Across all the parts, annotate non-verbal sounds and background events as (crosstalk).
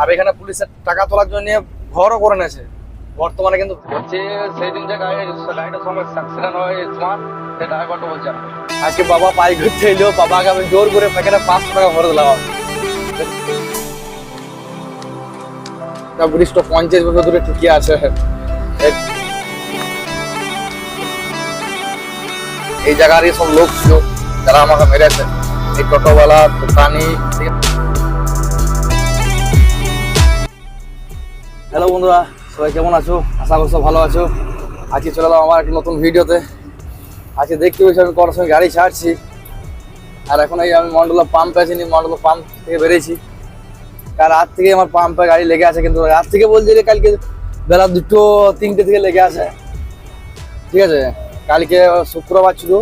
আর এখানে পুলিশের টাকা তোলার জন্য ঘরও করে নিয়েছে। বর্তমানে কিন্তু হচ্ছে সেই দিন যে গাড়িটার সঙ্গে অ্যাক্সিডেন্ট হয় তোমার সে ড্রাইভারটা বলছে আজকে বাবা পাই ঘুরতে এলো বাবাকে আমি জোর করে প্যাকেটে পাঁচশো টাকা ভরে দিলাম। ব্রিজটা পঞ্চাশ বছর ধরে ঠিকই আছে। এই জায়গার এই সব লোক ছিল যারা আমাকে মেরেছে। এই টোটোওয়ালা দোকানি হ্যালো বন্ধুরা, সবাই কেমন আছো? আশা করছ ভালো আছো। আজকে চলে এলাম আমার একটা নতুন ভিডিওতে। আজকে দেখতে পেয়েছি আমি কটার সময় গাড়ি ছাড়ছি। আর এখন এই আমি মন্ডলা পাম্প আছি নি মন্ডলা পাম্প থেকে বেরিয়েছি। কাল রাত থেকে আমার পাম্পে গাড়ি লেগে আছে, কিন্তু রাত থেকে বলছি যে কালকে বেলা দুটো, তিনটে থেকে লেগে আছে। ঠিক আছে? কালকে শুক্রবার ছিল।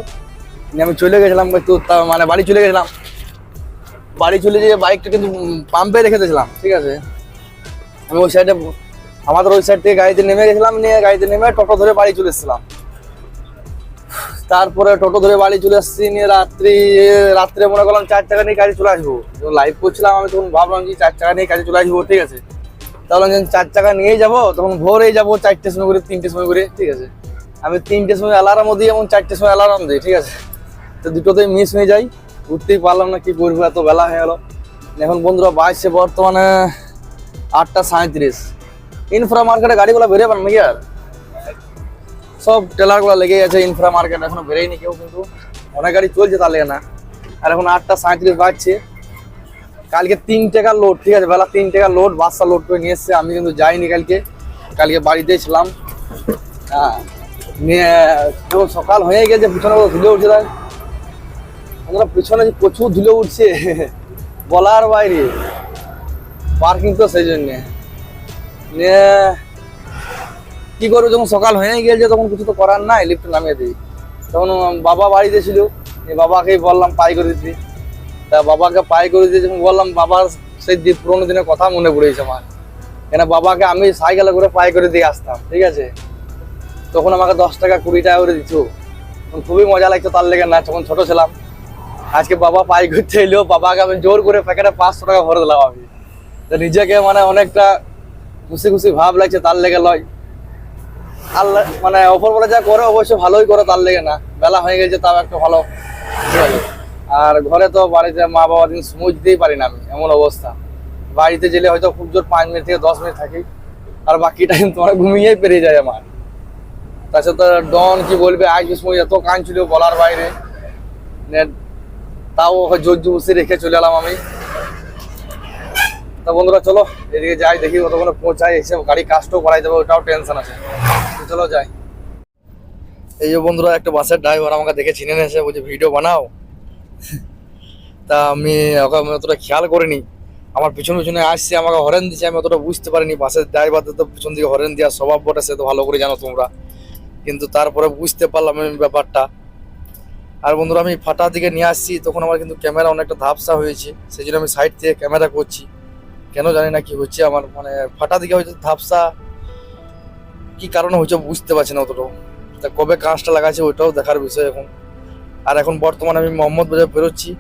আমি চলে গেছিলাম একটু মানে বাড়ি চলে গেছিলাম। বাড়ি চলে যেয়ে বাইকটা কিন্তু পাম্পে রেখে দিয়েছিলাম, ঠিক আছে? আমি ওই সাইডে আমাদের ওই সাইড থেকে গাড়িতে নেমে গেছিলাম, নিয়ে গাড়িতে নেমে টোটো ধরে বাড়ি চলে এসেছিলাম। তারপরে টোটো ধরে বাড়ি চলে আসছি নিয়ে রাত্রি, রাত্রে মনে করলাম চার টাকা নিয়ে গাড়ি চলে আসব। যখন লাইভ করছিলাম, আমি তখন ভাবলাম যে চার টাকা নিয়ে গাড়ি চলে আসব, ঠিক আছে। তাহলে চার টাকা নিয়েই যাব, তখন ভোরেই যাব চারটের সময় করে, তিনটের সময় করে, ঠিক আছে। আমি তিনটের সময় অ্যালার্মও দিই এবং চারটের সময় অ্যালার্ম দিই, ঠিক আছে। তো দুটোতেই মিস হয়ে যাই, উঠতেই পারলাম না কি করব, এত বেলা হয়ে গেলো। এখন বন্ধুরা বাইশে বর্তমানে আটটা সাঁত্রিশ ইনফ্রা মার্কেটে গাড়িগুলো বেরিয়ে নাকি আর? সব টেলারগুলো লেগে আছে ইনফ্রা মার্কেট এখনও বেরোয়নি কেউ কিন্তু। অনেক গাড়ি চলছে তার না। আর এখন আটটা সাঁত্রিশ বাজছে। কালকে তিন টাকা লোড ঠিক আছে, বেলা তিন টাকা লোড বাসটা লোড করে নিয়ে এসছে। আমি কিন্তু যাইনি কালকে। কালকে বাড়িতে ছিলাম। হ্যাঁ নিয়ে সকাল হয়ে গেছে, পিছনে ধুলে উঠছে তাই। পিছনে প্রচুর ধুলে উঠছে, (laughs) বলার বাইরে। পার্কিং তো সেই জন্যে। নিয়ে কি করব, যখন সকাল হয়ে গেছে, তখন কিছু তো করার নাই লিফ্ট নামিয়ে দিই। তখন বাবা বাড়িতে ছিল বাবাকেই বললাম পাই করে দিতে তা বাবাকে পাই করে দিয়ে যখন বললাম, বাবার সেই দিন পুরোনো দিনের কথা মনে পড়েছে আমার। কেন বাবাকে আমি সাইকেলে করে পাই করে দিয়ে আসতাম, ঠিক আছে? তখন আমাকে দশ টাকা কুড়ি টাকা করে দিত। তখন খুবই মজা লাগতো তার লেগে না তখন ছোট ছিলাম। আজকে বাবা পাই করতে এলো, বাবাকে আমি জোর করে প্যাকেটে পাঁচশো টাকা ভরে দিলাম আমি। নিজেকে মানে অনেকটা খুশি খুশি ভাব লাগছে তার লেগে লয়। আল্লাহ মানে অপর বলে যা করে অবশ্য ভালোই করে তার লেগে না। বেলা হয়ে গেছে, তাও একটা ভালো আর ঘরে তো বাড়িতে মা বাবা দিন সময় দিতেই পারি না আমি, এমন অবস্থা। বাড়িতে গেলে হয়তো খুব জোর পাঁচ মিনিট থেকে দশ মিনিট থাকি, আর বাকি টাইম তোমার ঘুমিয়েই পেরিয়ে যায় আমার। তাছাড়া তো ডন কি বলবে আজ সময় এত কান ছিল বলার বাইরে। তাও জোর জুবুসি রেখে চলে এলাম আমি। তা বন্ধুরা, চলো এদিকে যাই, দেখি কতক্ষণে পৌঁছাই। এসে গাড়ি কাজটাও করাই দেবে ওটাও টেনশন আছে। চলো যাই। এই যে বন্ধুরা, একটা বাসের ড্রাইভার আমাকে দেখে চিনে নিয়েছে, বলছে ভিডিও বানাও। তা আমি ওকে অতটা খেয়াল করিনি। আমার পিছন পিছনে আসছে, আমাকে হরেন দিচ্ছে আমি অতটা বুঝতে পারিনি। বাসের ড্রাইভারদের তো পিছন দিকে হরেন দেওয়ার স্বভাব বটে, সে তো ভালো করে জানো তোমরা। কিন্তু তারপরে বুঝতে পারলাম আমি ব্যাপারটা। আর বন্ধুরা, আমি ফাটা দিকে নিয়ে আসছি, তখন আমার কিন্তু ক্যামেরা অনেকটা ধাপসা হয়েছে, সেই জন্য আমি সাইড থেকে ক্যামেরা করছি। কেন জানি না কি হচ্ছে, আমার মানে ফাটা দিকে হয়েছে ধাপসা কি কারণে হয়েছে বুঝতে পারছি না অতটাও। তা কবে কাঁচটা লাগাচ্ছে ওইটাও দেখার বিষয় এখন। আর এখন বর্তমানে আমি মোহাম্মদ বাজার বেরোচ্ছি।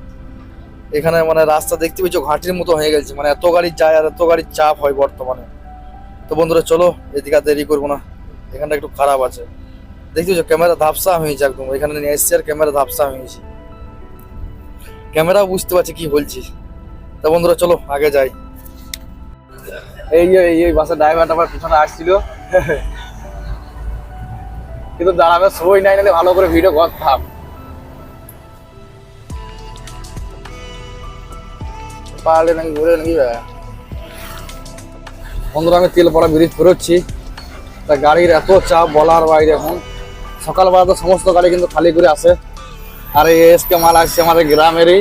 এখানে মানে রাস্তা দেখতে পেয়েছ ঘাটির মতো হয়ে গেছে। মানে এত গাড়ি যায় আর এত গাড়ির চাপ হয় বর্তমানে। তো বন্ধুরা, চলো, এদিকে দেরি করব না। এখানটা একটু খারাপ আছে। দেখতে পাচ্ছ, ক্যামেরা ধাপসা হয়েছে একদম। এখানে নিয়ে এসছি আর ক্যামেরা ধাপসা হয়েছে। ক্যামেরা বুঝতে পারছি কি বলছি তা বন্ধুরা, চলো, আগে যাই। এই যে এই বাসের ড্রাইভারটা আমার পিছনে আসছিল। কিন্তু দাঁড়াবে সময় নাই নাহলে ভালো করে ভিডিও করতাম। পাহাড়ে নাকি ঘুরে নাকি বন্ধুরা আমি তেলপাড়া ব্রিজ বেরোচ্ছি তা গাড়ির এত চাপ বলার বাইরে এখন। সকালবেলা তো সমস্ত গাড়ি কিন্তু খালি করে আসে আর এই এসকে মাল আসছে আমাদের গ্রামেরই।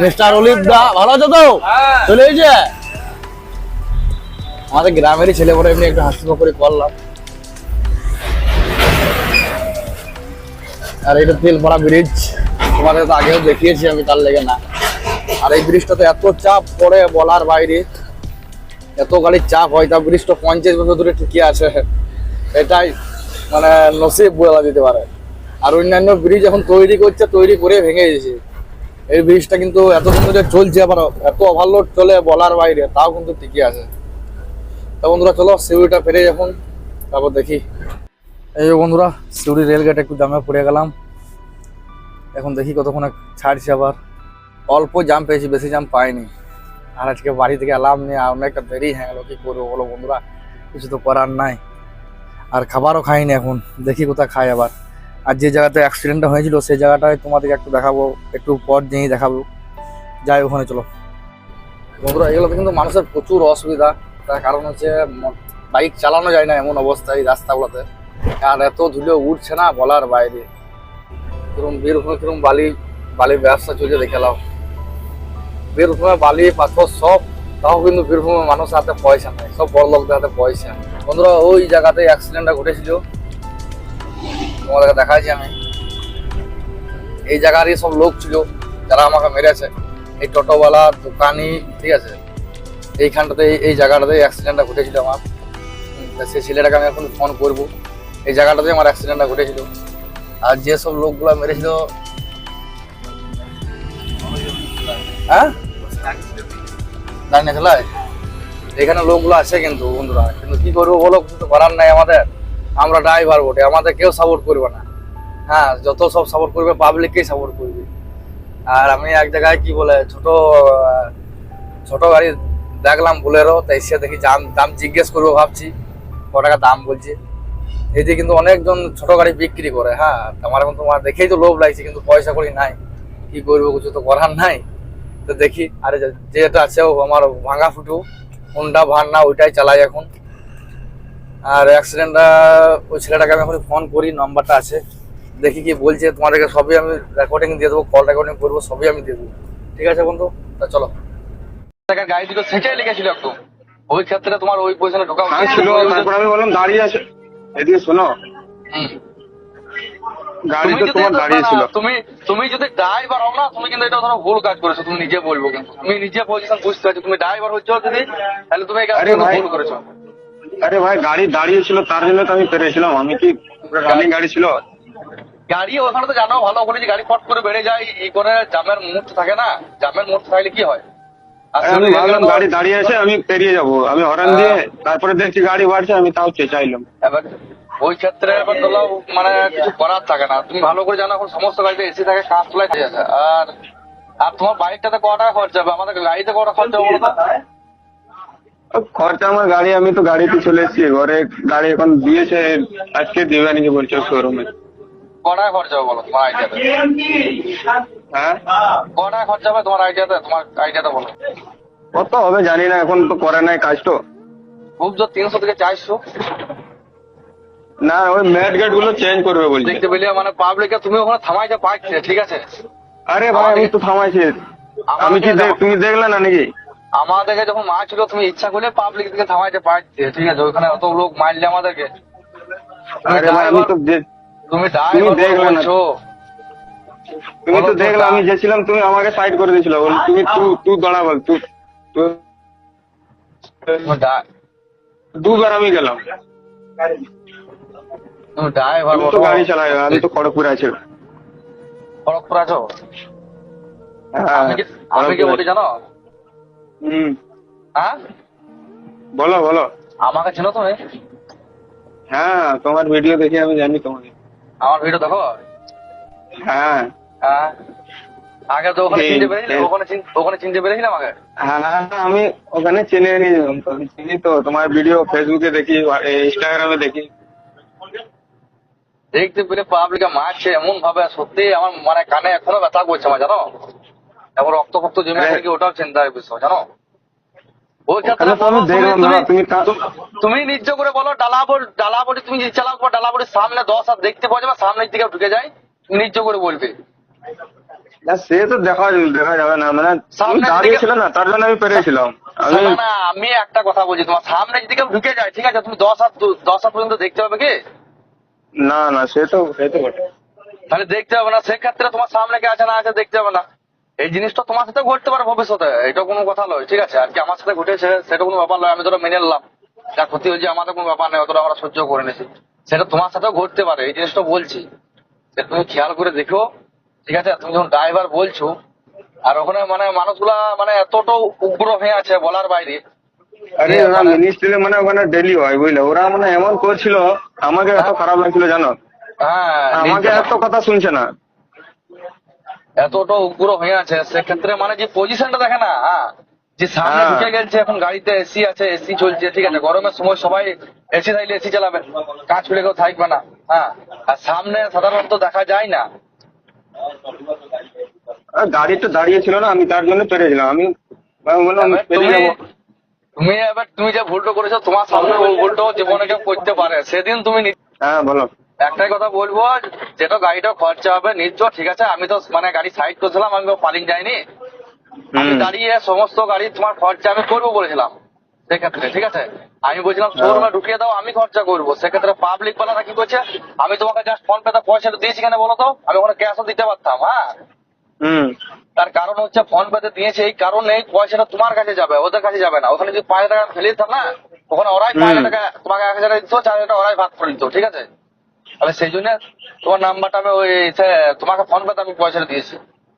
মিস্টার অলিভ দা ভালো আছো তো? চলে এসেছে? আমাদের গ্রামেরই ছেলে বলে এমনি একটু হাসি করে করলাম। আর এটা তেলপাড়া ব্রিজ তোমাদের তো আগেও দেখিয়েছি আমি, তার লেগে না। আর এই ব্রিজটাতে এত চাপ পড়ে বলার বাইরে, এত গাড়ির চাপ হয়, তা ব্রিজটা পঞ্চাশ বছর ধরে ঠিকই আছে। এটাই মানে নসিব বলা দিতে পারে। আর অন্যান্য ব্রিজ এখন তৈরি করছে, তৈরি করে ভেঙে গেছে এই ব্রিজটা কিন্তু এত দিন ধরে চলছে আবার এত ওভারলোড চলে বলার বাইরে, তাও কিন্তু ঠিকই আছে। তো বন্ধুরা, চলো সিউড়িটা ফিরে যখন তারপর দেখি। এই যে বন্ধুরা সিউড়ি রেলগেট একটু জামে পড়ে গেলাম। এখন দেখি কতক্ষণ ছাড়ছে আবার। অল্প জাম পেয়েছি, বেশি জাম পাইনি। আর আজকে বাড়ি থেকে এলাম নিয়ে অনেকটা দেরি, হয়ে গেলো কি করব বলো বন্ধুরা, কিছু তো করার নাই। আর খাবারও খাইনি এখন, দেখি কোথায় খাই আবার। আর যে জায়গাতে অ্যাক্সিডেন্টটা হয়েছিল সেই জায়গাটায় তোমাদেরকে একটু দেখাবো, একটু পর দিয়েই দেখাবো। যাই ওখানে চলো। বন্ধুরা, এগুলোতে কিন্তু মানুষের প্রচুর অসুবিধা। তার কারণ হচ্ছে বাইক চালানো যায় না এমন অবস্থায় রাস্তাগুলোতে। আর এত ধুলো উঠছে না বলার বাইরে। কিরম বীরভূমে কিরম বালি বালি ব্যবসা চলছে দেখে নাও। বীরভূমে বালি, পাথর সব, তাও কিন্তু বীরভূমে মানুষের হাতে পয়সা নাই, সব বড় লোকদের হাতে পয়সা। বন্ধুরা, ওই জায়গাতে অ্যাক্সিডেন্টটা ঘটেছিল। তোমাদেরকে দেখাচ্ছি আমি। এই জায়গারই সব লোক ছিল, যারা আমাকে মেরেছে। এই টোটোওয়ালা, দোকানি, ঠিক আছে? এইখানটাতে, এই- জায়গাটাতে অ্যাক্সিডেন্টটা ঘটেছিল আমার। সেই ছেলেটাকে আমি এখন ফোন করব। এই জায়গাটাতে আমার অ্যাক্সিডেন্টটা ঘটেছিল। আর যেসব লোকগুলো মেরেছিল হ্যাঁ? এখানে লোকগুলো আছে কিন্তু বন্ধুরা। কিন্তু কি করব বলো, কিছু তো করার নাই আমাদের। আমরা ড্রাইভার বটে, আমাদের কেউ সাপোর্ট করবে না। হ্যাঁ যত সব সাপোর্ট করবে পাবলিককেই সাপোর্ট করবে। আর আমি এক জায়গায় কি বলে, ছোট ছোট গাড়ি দেখলাম বুলেরো তাই সে দেখি দাম দাম জিজ্ঞেস করব ভাবছি, ক টাকা দাম বলছে। যে কিন্তু অনেকজন ছোট গাড়ি বিক্রি করে হ্যাঁ আমার এখন তোমার দেখেই তো লোভ লাগছে, কিন্তু পয়সা করি নাই, কি করব কিছু তো করার নাই। তো দেখি, আরে যেটা আছে ও আমার ভাঙা ফুটু হুন্ডা ভান্না ওইটাই চালাই এখন। আর অ্যাক্সিডেন্টটা ওই ছেলেটাকে আমি এখন ফোন করি নাম্বারটা আছে। দেখি কি বলছে, তোমাদেরকে সবই আমি রেকর্ডিং দিয়ে দেবো কল রেকর্ডিং করব, সবই আমি দিয়ে দেবো। ঠিক আছে বন্ধু? তা চলো। গাড়ি দুটো সেটাই লেগেছিল একদম। ওই ক্ষেত্রে তোমার ওই পজিশনে ঢোকা হ্যাঁ ছিল তারপর আমি বললাম দাঁড়িয়ে আছে। এদিকে শোনো। গাড়ি তো তোমার দাঁড়িয়ে ছিল। তুমি তুমি যদি ড্রাইভার হও না তুমি কিন্তু এটা ধরো ভুল কাজ করেছ তুমি নিজে বলব কিন্তু। তুমি নিজে পজিশন বুঝতে পারছ তুমি ড্রাইভার হচ্ছ যদি তাহলে তুমি আরে ভুল করেছ। আরে ভাই গাড়ি দাঁড়িয়ে ছিল তার জন্য তো আমি পেরেছিলাম। আমি কি রানিং গাড়ি ছিল? গাড়ি ওখানে তো জানো ভালো করে যে গাড়ি ফট করে বেড়ে যায় ই করে জামের মুহূর্ত থাকে না। জামের মুহূর্ত থাকলে কি হয়? আমি ভাবলাম গাড়ি দাঁড়িয়ে আছে আমি পেরিয়ে যাব। আমি হরান দিয়ে তারপরে দেখছি গাড়ি বাড়ছে আমি তাও চেঁচাইলাম এবার ওই ক্ষেত্রে এবার ধরো মানে কিছু করার থাকে না। তুমি ভালো করে জানো এখন সমস্ত গাড়িতে এসি থাকে কাঁচ ঠিক আছে। আর আর তোমার বাইকটাতে ক টাকা খরচা হবে? আমাদের গাড়িতে কটা খরচা হবে? খরচা আমার গাড়ি আমি তো গাড়িতে চলে এসেছি। ঘরে গাড়ি এখন দিয়েছে আজকে দেবে নাকি বলছে শোরুমে ক খরচা হবে বলো তোমার আইডিয়াতে হ্যাঁ? ক খরচা হবে তোমার আইডিয়াতে তোমার আইডিয়াতে বলো। কত হবে জানি না এখন তো করে নাই কাজ তো। খুব জোর তিনশো থেকে চারশো। না ওই ম্যাট গেটগুলো চেঞ্জ করবে বলছে। দেখতে পেলে মানে পাবলিকে তুমি ওখানে থামাইতে পারছিলে ঠিক আছে? আরে ভাই আমি তো থামাইছি। আমি কি তুমি দেখলে না নাকি? আমাদেরকে যখন মার ছিল তুমি ইচ্ছা করলে পাবলিক থেকে থামাইতে পারছিলে ঠিক আছে? ওখানে অত লোক মারলে আমাদেরকে। আরে ভাই আমি তো তুমি দেখলে না। তুমি তো দেখলে আমি তা- গেছিলাম তুমি আমাকে সাইড করে দিয়েছিল বল। তুমি তুই তুই দাঁড়া বল তুই দুবার আমি গেলাম। আমি তো গাড়ি চালাই আমি তো খড়গপুরে আছি। খড়গপুর আছো? হ্যাঁ, আমি কি- আমি কি খড়গপুরে বলি জানো? হুম। হ্যাঁ? বলো বলো। আমাকে চেনো তুমি? হ্যাঁ তোমার ভিডিও দেখে আমি জানি তোমাকে। আমার ভিডিও দেখো? হ্যাঁ। হ্যাঁ? আগে তো ওখানে চিনতে ওখানে ওখানে চিনতে পেরেছিলাম আগে হ্যাঁ আমি ওখানে চেনে নিয়েছিলাম। চিনি তো তোমার ভিডিও ফেসবুকে দেখি ইনস্টাগ্রামে দেখি। দেখতে পেরে পাবলিকে মারছে এমন ভাবে সত্যি আমার মানে কানে এখনও ব্যথা করছে আমার জানো? এখন রক্ত ফক্ত জমে ওটাও চিন্তার বিষয় জানো ওই ক্ষেত্রে ওখানে তো আমি বলো, তুমি- নিজ করে বলো ডালাবড়ি তুমি চালাও তোমার সামনে দশ হাত দেখতে পাওয়া যাবে সামনের দিকে ঢুকে যায় নিজ করে বলবে। না সে তো দেখা দেখা যাবে না মানে দাঁড়িয়ে ছিল না তার জন্য আমি পেরেছিলাম। না আমি একটা কথা বলছি তোমার সামনে যদি কেউ ঢুকে যায় ঠিক আছে? তুমি দশ হাত দশ হাত পর্যন্ত দেখতে পাবে কি? না না সে তো সে তো বটে। তাহলে দেখতে হবে না সেক্ষেত্রে তোমার সামনে কে আছে না আছে দেখতে হবে না। এই জিনিসটা তোমার সাথে ঘটতে পারে ভবিষ্যতে এটা কোনো কথা নয় ঠিক আছে? আর কি আমার সাথে ঘটেছে সেটা কোনো ব্যাপার নয় আমি ধরো মেনে নিলাম। যা ক্ষতি হয়েছে আমাদের কোনো ব্যাপার নেই অতটা আমরা সহ্য করে নিয়েছি। সেটা তোমার সাথেও ঘটতে পারে এই জিনিসটা বলছি। তুমি খেয়াল করে দেখো ঠিক আছে? তুমি যখন ড্রাইভার বলছো আর ওখানে মানে মানুষগুলা মানে এতটাও উগ্র হয়ে আছে বলার বাইরে। আরে ওরা মিনিস্ট্রি মানে ওখানে ডেলি হয় বুঝলে? ওরা মানে এমন করছিল আমাকে এত খারাপ লাগছিল জানো? হ্যাঁ আমাকে এত কথা শুনছে না। এতটা উগ্র হয়ে আছে। সেক্ষেত্রে মানে যে পজিশনটা দেখে না হ্যাঁ, যে সামনে হ্যাঁ। ঢুকে গেছে এখন গাড়িতে এসি আছে এসি চলছে ঠিক আছে গরমের সময় সবাই এসি থাকলে এসি চালাবে কাজ খুলে কেউ থাকবে না হ্যাঁ আর সামনে সাধারণত দেখা যায় না। গাড়ি তো দাঁড়িয়ে ছিল না আমি তার জন্য পেরেছিলাম আমি তুমি এবার তুমি যে ভুলটা করেছ তোমার সামনে ওই ভুলটাও জীবনে কেউ করতে পারে সেদিন তুমি হ্যাঁ বলো। একটাই কথা বলব যেটা গাড়িটা খরচা হবে নিশ্চয় ঠিক আছে? আমি তো মানে গাড়ি সাইড করছিলাম আমি পালিং যাইনি। আমি দাঁড়িয়ে সমস্ত গাড়ি তোমার খরচা আমি করব বলেছিলাম সেক্ষেত্রে ঠিক আছে? আমি বলছিলাম শোরুমে ঢুকিয়ে দাও আমি খরচা করব। সেক্ষেত্রে পাবলিক বালারা কি করছে আমি তোমাকে জাস্ট ফোন পেতে পয়সাটা দিয়েছি কেন বলো তো? আমি ওখানে ক্যাশও দিতে পারতাম হ্যাঁ? হুম। তার কারণ হচ্ছে ফোন পেতে দিয়েছে এই কারণে পয়সাটা তোমার কাছে যাবে ওদের কাছে যাবে না। ওখানে যদি পাঁচ হাজার টাকা ফেলে দিতাম না ওখানে ওরাই পাঁচ টাকা তোমাকে এক হাজার দিত চার হাজার টাকা ওরাই ভাগ করে দিত ঠিক আছে? তাহলে সেই জন্য তোমার নাম্বারটা আমি ওই তোমাকে ফোন পেতে আমি পয়সাটা দিয়েছি।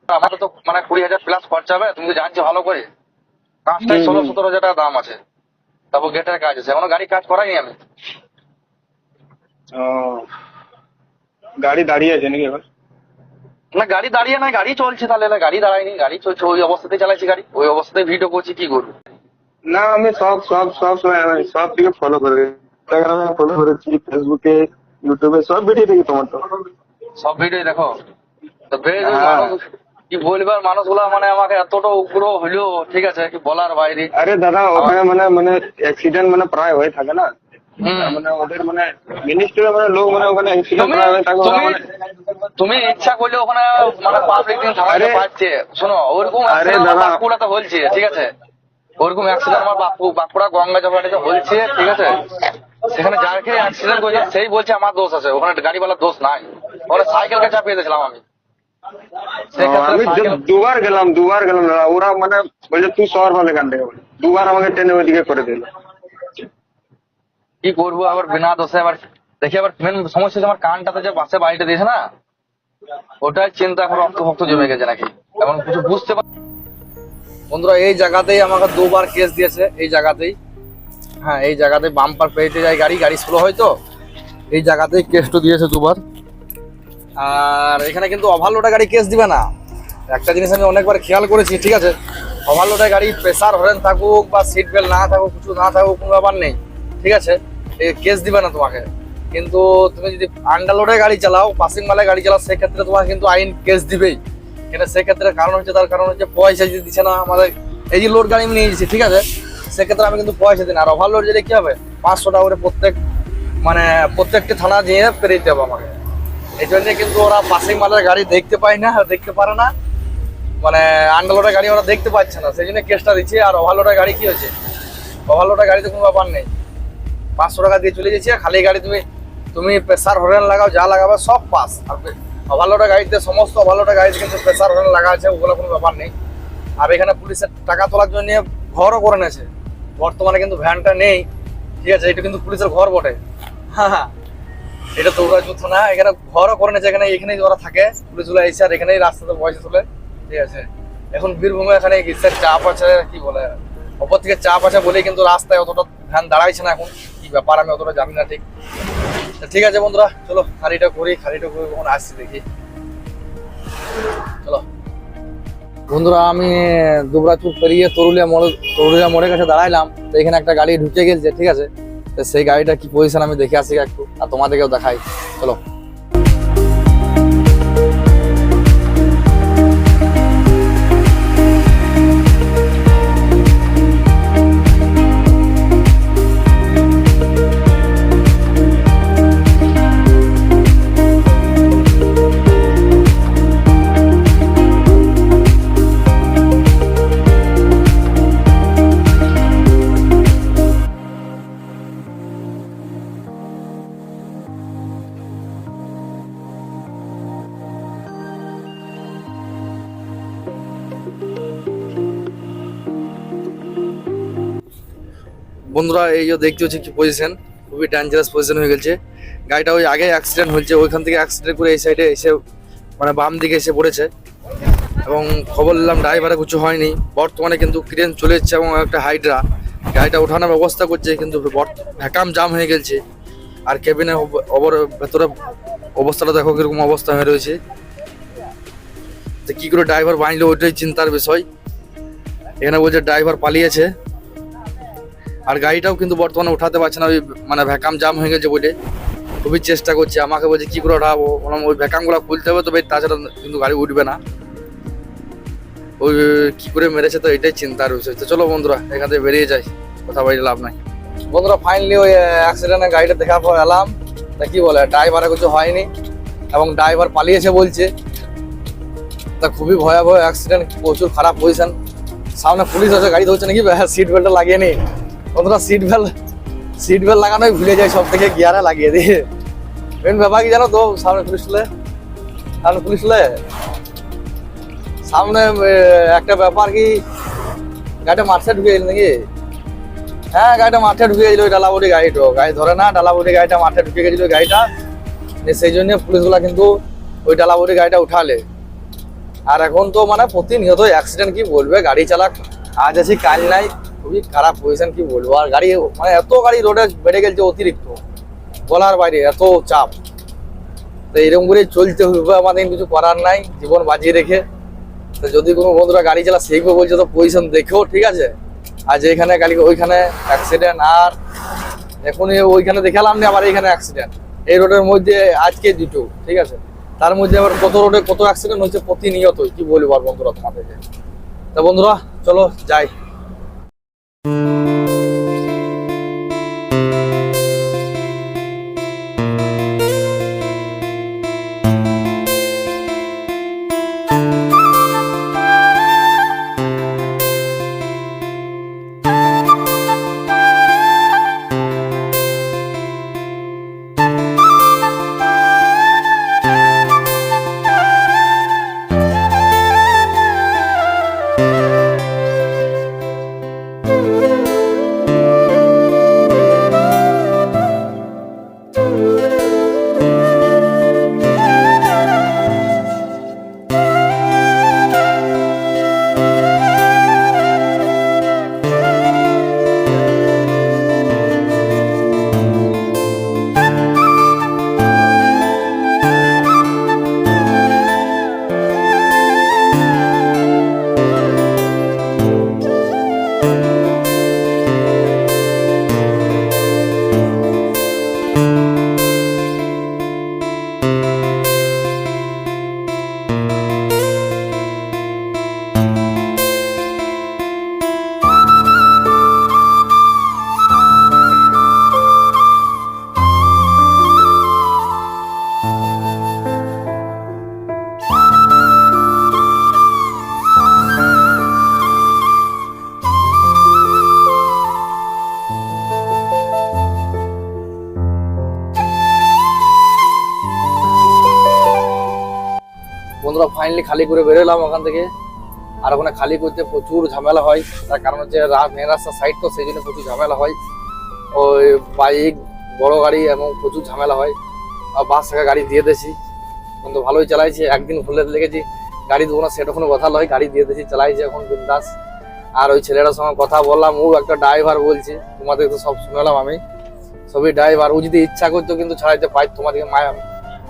আমার তো মানে কুড়ি হাজার প্লাস খরচা হবে তুমি তো জানছো ভালো করে। কাজটাই ষোলো সতেরো হাজার টাকা দাম আছে তারপর গেটের কাজ আছে। এখনও গাড়ি কাজ করাইনি আমি। গাড়ি দাঁড়িয়ে আছে নাকি এবার? না গাড়ি দাঁড়িয়ে নাই গাড়ি চলছে তাহলে না, গাড়ি দাঁড়ায়নি গাড়ি চলছে ওই অবস্থাতে চালাইছি গাড়ি। ওই অবস্থাতে ভিডিও করছি কি করব? না আমি সব সব সব সময় সব দিকে ফলো করে ইনস্টাগ্রামে ফলো করেছি ফেসবুকে ইউটিউবে সব ভিডিও দেখি তোমার তো। সব ভিডিও দেখো। তো বেশ হ্যাঁ। কি বলবার মানুষগুলা মানে আমাকে এতটা উগ্র হইল ঠিক আছে কি বলার বাইরে। আরে দাদা ওখানে মানে মানে অ্যাক্সিডেন্ট মানে প্রায় হয়ে থাকে না। মানে ওদের মানে মিনিস্ট্রি মানে লোক মানে ওখানে অ্যাক্সিডেন্ট তুমি প্রায় হয়ে থাকে তুমি ইচ্ছা করলে ওখানে মানে পাবলিক দিন থামাতে পারছে শোনো ওরকম আরে দাদা। বাঁকুড়াতে হচ্ছে ঠিক আছে? ওরকম অ্যাক্সিডেন্ট আমার বাঁকু বাঁকুড়া গঙ্গা জবাটিতে হচ্ছে ঠিক আছে? সেখানে যাকে অ্যাক্সিডেন্ট করেছে সেই বলছে আমার দোষ আছে ওখানে গাড়িওয়ালার দোষ নাই। ওখানে সাইকেলকে চাপিয়ে দিয়েছিলাম আমি। আমি দুবার গেলাম দুবার গেলাম দাদা ওরা মানে বলছে তুই শহর ভালো গান থেকে বলে। দুবার আমাকে টেনে ওইদিকে করে দিল। কি করব আবার বিনা দোষে আবার দেখি আবার মেন সমস্যা আমার কানটাতে যে পাশে বাড়িটা দিয়েছে না ওটাই চিন্তা এখন রক্ত ফক্ত জমে গেছে নাকি? এখন কিছু বুঝতে পার বন্ধুরা এই জায়গাতেই আমাকে দুবার কেস দিয়েছে এই জায়গাতেই। হ্যাঁ এই জায়গাতে বাম্পার পেতে যায় গাড়ি গাড়ি স্লো হয় তো। এই জায়গাতেই কেসটা দিয়েছে দুবার। আর এখানে কিন্তু ওভারলোডে গাড়ি কেস দিবে না। একটা জিনিস আমি অনেকবার খেয়াল করেছি, ঠিক আছে? ওভারলোডে গাড়ি প্রেসার হরেন থাকুক বা সিট বেল্ট না থাকুক, কিছু না থাকুক, কোনো ব্যাপার নেই, ঠিক আছে? কেস দিবে না তোমাকে। কিন্তু তুমি যদি আন্ডারলোডে গাড়ি চালাও পাসিং মালে গাড়ি চালাও, সেক্ষেত্রে তোমাকে কিন্তু আইন কেস দিবেই। কিন্তু সেক্ষেত্রে কারণ হচ্ছে, তার কারণ হচ্ছে পয়সা যদি দিচ্ছে না আমাদের, এই যে লোড গাড়ি আমি নিয়ে ঠিক আছে? সেক্ষেত্রে আমি কিন্তু পয়সা দিই না। আর ওভারলোড যেটা কি হবে? পাঁচশো টাকা করে প্রত্যেক মানে প্রত্যেকটি থানা দিয়ে পেরে দিতে হবে আমাকে। এই জন্য কিন্তু ওরা পাসিং মালের গাড়ি দেখতে পায় না দেখতে পারে না। মানে আন্ডারলোডের গাড়ি ওরা দেখতে পাচ্ছে না। সেই জন্য কেসটা দিচ্ছে। আর ওভারলোডের গাড়ি কি হয়েছে? ওভারলোডের গাড়িতে কোনো ব্যাপার নেই। পাঁচশো টাকা দিয়ে চলে যাচ্ছে খালি গাড়ি তুমি তুমি প্রেসার হরেন লাগাও, যা লাগাবে সব পাস আর ওভারলোডের গাড়িতে সমস্ত ওভারলোডের গাড়িতে কিন্তু প্রেসার হরেন লাগা আছে, ওগুলো কোনো ব্যাপার নেই। আর এখানে পুলিশের টাকা তোলার জন্য ঘরও করে নিয়েছে বর্তমানে কিন্তু ভ্যানটা নেই। ঠিক আছে, এটা কিন্তু পুলিশের ঘর বটে। হ্যাঁ হ্যাঁ। এটা তো ওরা যুদ্ধ না, এখানে ঘরও করে নিয়েছে, এখানে এখানেই ওরা থাকে। পুলিশগুলো এসে আর এখানেই রাস্তাতে পয়সা তোলে। ঠিক আছে। এখন বীরভূমে এখানে কিসের চাপ আছে, কি বলে? ওপর থেকে চাপ আছে বলেই কিন্তু রাস্তায় অতটা ভ্যান দাঁড়াইছে না এখন। কি ব্যাপার, আমি অতটা জানি না ঠিক। ঠিক আছে বন্ধুরা, চলো খালিটা করি খালিটা করি কখন আসছি দেখি। চলো। বন্ধুরা, আমি দুবরাজপুর পেরিয়ে তরুলিয়া মোড়, তরুলিয়া মোড়ের কাছে দাঁড়াইলাম, তো এখানে একটা গাড়ি ঢুকে গেছে, ঠিক আছে? তো সেই গাড়িটা কি পজিশন আমি দেখে আসি একটু, আর তোমাদেরকেও দেখাই। চলো। বন্ধুরা, এই যে দেখতে হচ্ছে কি পজিশন খুবই ডেঞ্জারাস পজিশন হয়ে গেছে। গাড়িটা ওই আগে অ্যাক্সিডেন্ট হয়েছে, ওইখান থেকে অ্যাক্সিডেন্ট করে এই সাইডে এসে মানে বাম দিকে এসে পড়েছে। এবং খবর নিলাম ড্রাইভারে কিছু হয়নি। বর্তমানে কিন্তু ক্রেন চলে এসছে এবং একটা হাইড্রা গাড়িটা ওঠানোর ব্যবস্থা করছে, কিন্তু ভ্যাকাম জাম হয়ে গেছে। আর কেবিনের ওপর ভেতরে অবস্থাটা দেখো কীরকম অবস্থা হয়ে রয়েছে। তো কি করে ড্রাইভার বাঁধলো, ওইটাই চিন্তার বিষয়। এখানে বলছে ড্রাইভার পালিয়েছে। আর গাড়িটাও কিন্তু বর্তমানে উঠাতে পারছে না, ওই মানে ভ্যাকাম জাম হয়ে গেছে বলে। খুবই চেষ্টা করছে, আমাকে বলছে, কি করে ওঠাবো? ওই ভ্যাকামগুলো খুলতে হবে তবে তাছাড়া কিন্তু গাড়ি উঠবে না। ওই, কি করে মেরেছে তো? এটাই চিন্তার বিষয়। তো চলো বন্ধুরা, এখান থেকে বেরিয়ে যাই, কথা বাড়ি লাভ নাই। বন্ধুরা ফাইনালি ওই অ্যাক্সিডেন্টে গাড়িটা পর এলাম। তা কি বলে ড্রাইভারের কিছু হয়নি এবং ড্রাইভার পালিয়েছে বলছে। তা খুবই ভয়াবহ অ্যাক্সিডেন্ট প্রচুর খারাপ পজিশন সামনে পুলিশ আছে গাড়ি ধরছে নাকি? সিট বেল্টটা লাগিয়ে নি। বন্ধুরা সিট বেল্ট সিট বেল্ট লাগানোই ভুলে যায় সব থেকে গিয়ারে লাগিয়ে দিয়ে। মেন ব্যাপার কি জানো তো, সামনে পুলিশ সামনে পুলিশ সামনে একটা ব্যাপার কি, গাড়িটা মাঠে ঢুকে গেল নাকি? হ্যাঁ গাড়িটা মাঠে ঢুকে গেছিল, ওই ডালাবুটি গাড়িটা। গাড়ি ধরে না ডালাবুটি গাড়িটা মাঠে ঢুকে গেছিল গাড়িটা। সেই জন্য পুলিশগুলা কিন্তু ওই ডালাবুটি গাড়িটা উঠালে। আর এখন তো মানে প্রতিনিয়ত অ্যাক্সিডেন্ট কি বলবে, গাড়ি চালাক, আজ আছি, কাল নাই। খুবই খারাপ পজিশন কি বলব? আর গাড়ি মানে এত গাড়ি রোডে বেড়ে গেছে অতিরিক্ত। বলার বাইরে, এত চাপ। তো এরকম করে চলতে হবে, আমাদের কিছু করার নাই, জীবন বাজিয়ে রেখে। তো যদি কোনো বন্ধুরা গাড়ি চালা শিখবে বলছে তো পজিশন দেখেও ঠিক আছে? আর যেখানে গাড়ি, ওইখানে অ্যাক্সিডেন্ট আর এখন ওইখানে দেখালাম না আবার এইখানে অ্যাক্সিডেন্ট এই রোডের মধ্যে আজকে দুটো, ঠিক আছে? তার মধ্যে আবার কত রোডে কত অ্যাক্সিডেন্ট হচ্ছে প্রতিনিয়তই, কি বলব আর বন্ধুরা তোমাদেরকে? তা বন্ধুরা, চলো, যাই। বন্ধুরা ফাইনালি খালি করে বেরোলাম ওখান থেকে। আর ওখানে খালি করতে প্রচুর ঝামেলা হয়। তার কারণ হচ্ছে মেন রাস্তার সাইড তো সেই জন্য প্রচুর ঝামেলা হয়। ওই বাইক বড় গাড়ি এবং প্রচুর ঝামেলা হয়। আর বাস থেকে গাড়ি দিয়ে দিয়েছি। কিন্তু ভালোই চালাইছে। একদিন ভুলে লেগেছি। গাড়ি দেবো না, সেটা কোনো কথা নয়। গাড়ি দিয়ে দিয়েছি, চালাইছে এখন বিন্দাস। আর ওই ছেলেটার সঙ্গে কথা বললাম, ও একটা ড্রাইভার বলছে। তোমাদের তো সব শুনলাম আমি। সবই ড্রাইভার ও যদি ইচ্ছা করতো কিন্তু ছাড়াইতে পাই তোমাদেরকে মায়া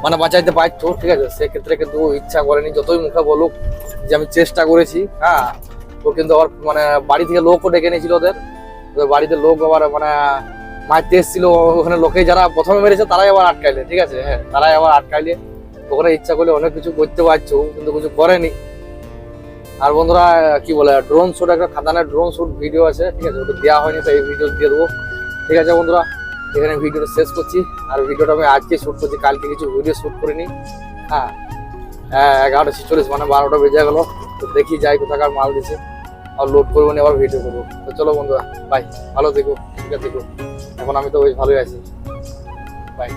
মানে বাঁচাইতে পারতো, ঠিক আছে? সেক্ষেত্রে কিন্তু ইচ্ছা করেনি, যতই মুখে বলুক যে আমি চেষ্টা করেছি হ্যাঁ? ও কিন্তু আবার মানে বাড়ি থেকে লোকও ডেকে নিয়েছিল ওদের। ওদের বাড়িতে লোক আবার মানে মারতে এসেছিল, ওখানে লোকে যারা প্রথমে মেরেছে তারাই আবার আটকাইলে, ঠিক আছে? হ্যাঁ তারাই আবার আটকাইলে। ওখানে ইচ্ছা করলে অনেক কিছু করতে পারছ কিন্তু কিছু করেনি। আর বন্ধুরা, কি বলে ড্রোন শুট একটা খাদানের ড্রোন শুট ভিডিও আছে, ঠিক আছে? ওটা দেওয়া হয়নি তাই এই ভিডিও দিয়ে দেবো। ঠিক আছে বন্ধুরা? এখানে ভিডিওটা শেষ করছি। আর ভিডিওটা আমি আজকে শ্যুট করছি, কালকে কিছু ভিডিও শ্যুট করিনি। হ্যাঁ হ্যাঁ এগারোটা ছেচল্লিশ মানে বারোটা বেজে গেলো। তো দেখি যাই কোথাকার মাল দিছে। আর লোড করব না আবার ভিডিও করব। তো চলো বন্ধুরা বাই ভালো থেকো, ঠিক আছে এখন আমি তো বেশ ভালোই আছি। বাই